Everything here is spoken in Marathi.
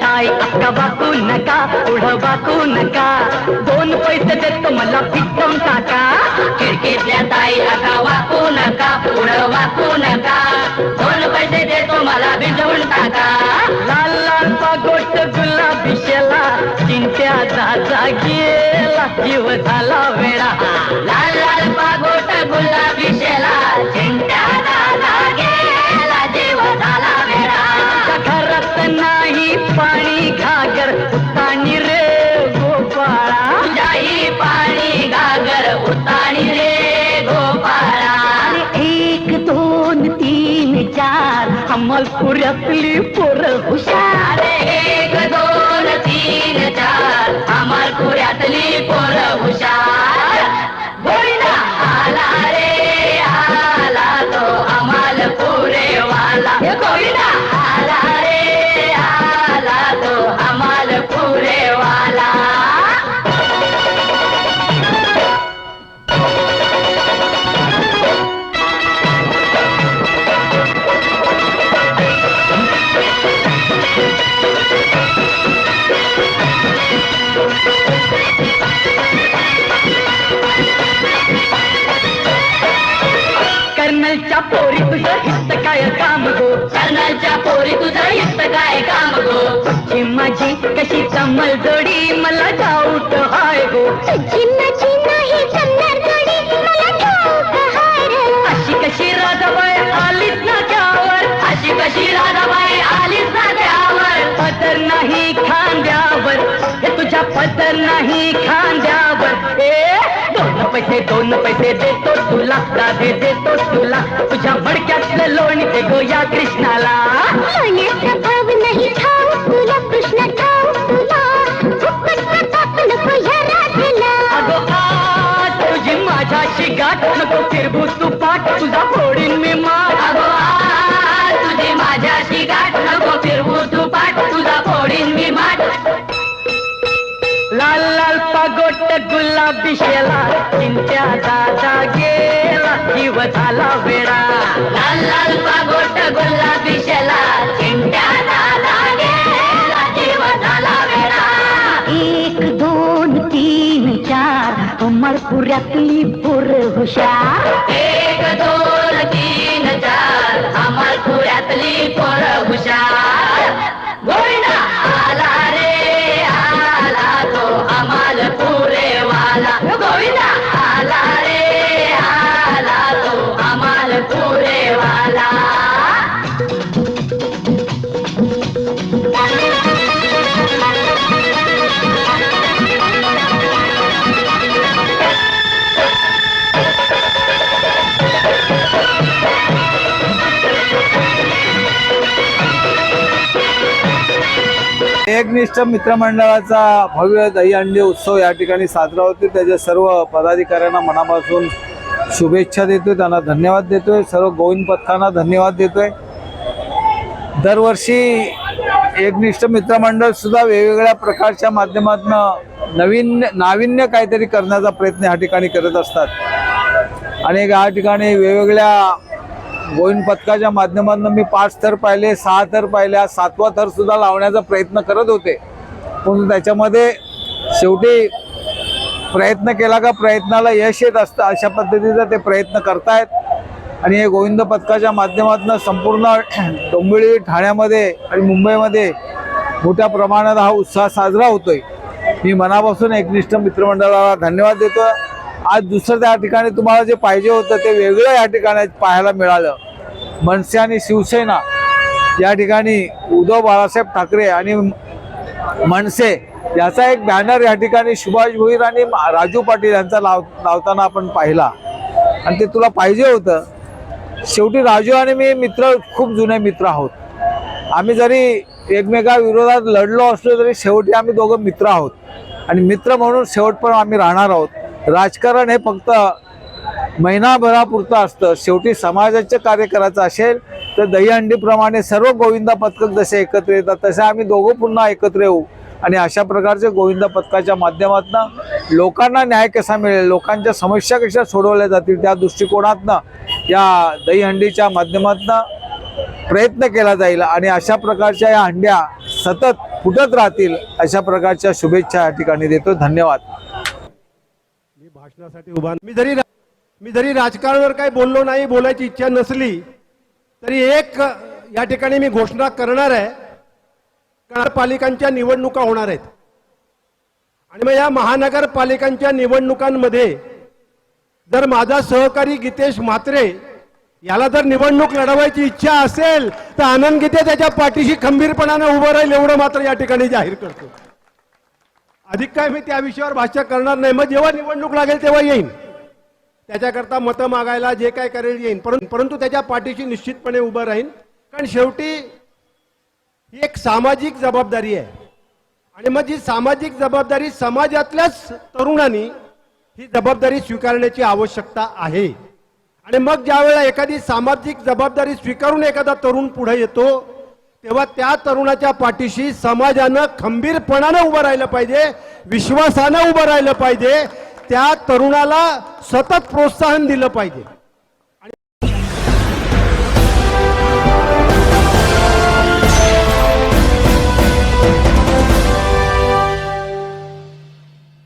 ताई अक्का वाकू नका पुढं वाकू नका दोन पैसे देतो मला पिक्कम टाका। खिडकीतल्या ताई आता वाकू नका पुढं वाकू नका दोन पैसे देतो मला भिजवून टाका। जीव झाला वेळा लाल लाल पागोट गुलाबी शेला. जीव झाला वेळा नाही पाणी घागर. पाणी रे गोपाळा. पाणी उताणी रे गोपाळा. एक दोन तीन चार. अमलपुऱ्यातली पोरं हुशार. एक दोन तीन चार पुऱ्यातली पोर हुशार. पोरी तुझं हित काय काम गो? कर्नलच्या पोरी तुझं इष्ट काय काम गो? ची माझी कशी कमल जोडी मला डाऊट हाय गो अशी कशी राधाबाई आलीच ना त्यावर? अशी कशी राधाबाई आलीच ना त्यावर? पदर नाही खांद्यावर. हे तुझ्या पदर नाही खांद्यावर. ए दोन पैसे दोन पैसे देतो तुला राधे देतो तुला. तुझ्या मडक्यातलं लोणी दे गो या कृष्णाला अगो तुझी माझ्याशी गाठ नको तू पाठ. तुझा फोडीन मी माठ पागोट गुलाबी शेला चिंत्या दादा गेला. जीव झाला वेळा लाल लाल पागोट गुलाबी शेला चिंट्या दादा गेला. जीव झाला वेळा एक दोन तीन चार. अमरपुऱ्यातली पोर हुशार. एकनिष्ठ मित्रमंडळाचा भव्य दहीहंडी उत्सव या ठिकाणी साजरा होतो त्याच्या सर्व पदाधिकाऱ्यांना मनापासून शुभेच्छा देतोय. त्यांना धन्यवाद देतोय. सर्व गोविंद पथकांना धन्यवाद देतोय. दरवर्षी एकनिष्ठ मित्रमंडळ सुद्धा वेगवेगळ्या प्रकारच्या माध्यमातून नवीन नाविन्य काहीतरी करण्याचा प्रयत्न ह्या ठिकाणी करत असतात. आणि या ठिकाणी वेगवेगळ्या गोविंद पथकाच्या माध्यमातून मी पाच थर पाहिले सहा थर पाहिल्या सातवा थर सुद्धा लावण्याचा प्रयत्न करत होते. पण त्याच्यामध्ये शेवटी प्रयत्न केला का प्रयत्नाला यश येत असतं अशा पद्धतीचा ते प्रयत्न करतायत. आणि हे गोविंद पथकाच्या माध्यमातून संपूर्ण डोंबिवली ठाण्यामध्ये आणि मुंबईमध्ये मोठ्या प्रमाणात हा उत्साह साजरा होतोय. मी मनापासून एकनिष्ठ मित्रमंडळाला धन्यवाद देतो आज दुसरं त्या ठिकाणी तुम्हाला जे पाहिजे होतं ते वेगळं या ठिकाणी पाहायला मिळालं. मनसे आणि शिवसेना या ठिकाणी उद्धव बाळासाहेब ठाकरे आणि मनसे याचा एक बॅनर या ठिकाणी सुभाष भोईर आणि राजू पाटील यांचा लाव लावताना आपण पाहिला. आणि ते तुला पाहिजे होतं. शेवटी राजू आणि मी मित्र खूप जुने मित्र आहोत. आम्ही जरी एकमेकाविरोधात लढलो असलो तरी शेवटी आम्ही दोघं मित्र आहोत. आणि मित्र म्हणून शेवट पण आम्ही राहणार आहोत. राजकारण हे फक्त महिनाभरापुरतं असतं. शेवटी समाजाचं कार्य करायचं असेल तर दहीहंडीप्रमाणे सर्व गोविंदा पथक जसे एकत्र येतात तसे आम्ही दोघं पुन्हा एकत्र येऊ. आणि अशा प्रकारचे गोविंदा पथकाच्या माध्यमातून लोकांना न्याय कसा मिळेल लोकांच्या समस्या कशा सोडवल्या जातील त्या दृष्टिकोनातनं या दहीहंडीच्या माध्यमातून प्रयत्न केला जाईल. आणि अशा प्रकारच्या या हंड्या सतत फुटत राहतील अशा प्रकारच्या शुभेच्छा या ठिकाणी देतो. धन्यवाद. प्रश्नासाठी उभा. मी जरी मी जरी राजकारणावर काही बोललो नाही बोलायची इच्छा नसली तरी एक या ठिकाणी मी घोषणा करणार आहे. नगरपालिकांच्या निवडणुका होणार आहेत. आणि मग या महानगरपालिकांच्या निवडणुकांमध्ये जर माझा सहकारी गीतेश म्हात्रे याला जर निवडणूक लढवायची इच्छा असेल तर आनंद गीते त्याच्या पाठीशी खंबीरपणाने उभं राहील एवढं मात्र या ठिकाणी जाहीर करतो. अधिक काय मी त्या विषयावर भाष्य करणार नाही. मग जेव्हा निवडणूक लागेल तेव्हा येईन. त्याच्याकरता मतं मागायला जे काय करेल येईन. परंतु परंतु त्याच्या पाठीशी निश्चितपणे उभं राहीन. कारण शेवटी ही एक सामाजिक जबाबदारी आहे. आणि मग जी सामाजिक जबाबदारी समाजातल्याच तरुणांनी ही जबाबदारी स्वीकारण्याची आवश्यकता आहे. आणि मग ज्या वेळेला एखादी सामाजिक जबाबदारी स्वीकारून एखादा तरुण पुढे येतो तेव्हा त्या तरुणाच्या पाठीशी समाजानं खंबीरपणानं उभं राहिलं पाहिजे विश्वासानं उभं राहिलं पाहिजे त्या तरुणाला सतत प्रोत्साहन दिलं पाहिजे.